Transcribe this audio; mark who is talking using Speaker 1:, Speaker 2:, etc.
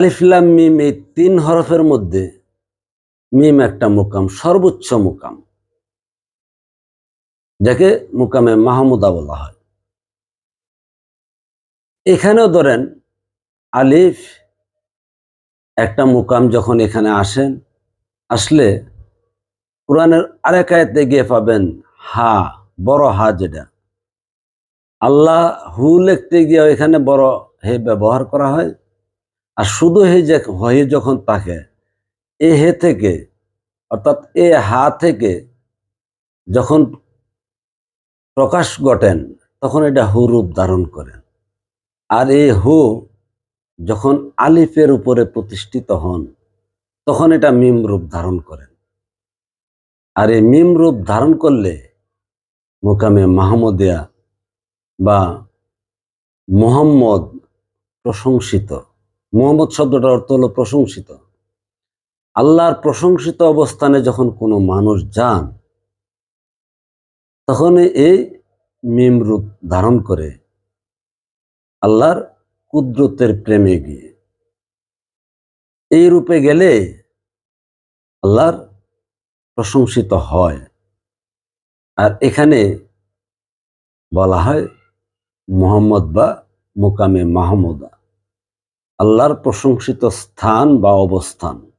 Speaker 1: আলিফলাম মিম, এই তিন হরফের মধ্যে মিম একটা মুকাম, সর্বোচ্চ মুকাম। যাকে মুকামে মাহমুদা বলা হয়। এখানেও ধরেন, আলিফ একটা মুকাম যখন এখানে আসেন, আসলে কোরআনের আরেক আয়াতে গিয়ে পাবেন, হা, বড় হা যেটা। আল্লাহ হু লিখতে গিয়ে এখানে বড় হে ব্যবহার করা হয়। আর শুধু হে হয়ে যখন তাকে, এ হে থেকে, অর্থাৎ এ হা থেকে যখন প্রকাশ ঘটেন, তখন এটা হু রূপ ধারণ করেন। আর এই হু যখন আলিফের উপরে প্রতিষ্ঠিত হন, তখন এটা মিম রূপ ধারণ করেন। আর এই মিম রূপ ধারণ করলে মোকামে মাহমুদিয়া বা মোহাম্মদ প্রশংসিত। মোহাম্মদ শব্দটার অর্থ হলো প্রশংসিত। আল্লাহর প্রশংসিত অবস্থানে যখন কোনো মানুষ যান, তখন এই মিম রূপ ধারণ করে আল্লাহর কুদরতের প্রেমে গিয়ে। এই রূপে গেলে আল্লাহর প্রশংসিত হয়। আর এখানে বলা হয় মোহাম্মদ বা মোকামে মাহমুদা। আল্লাহর প্রশংসিত স্থান বা অবস্থান।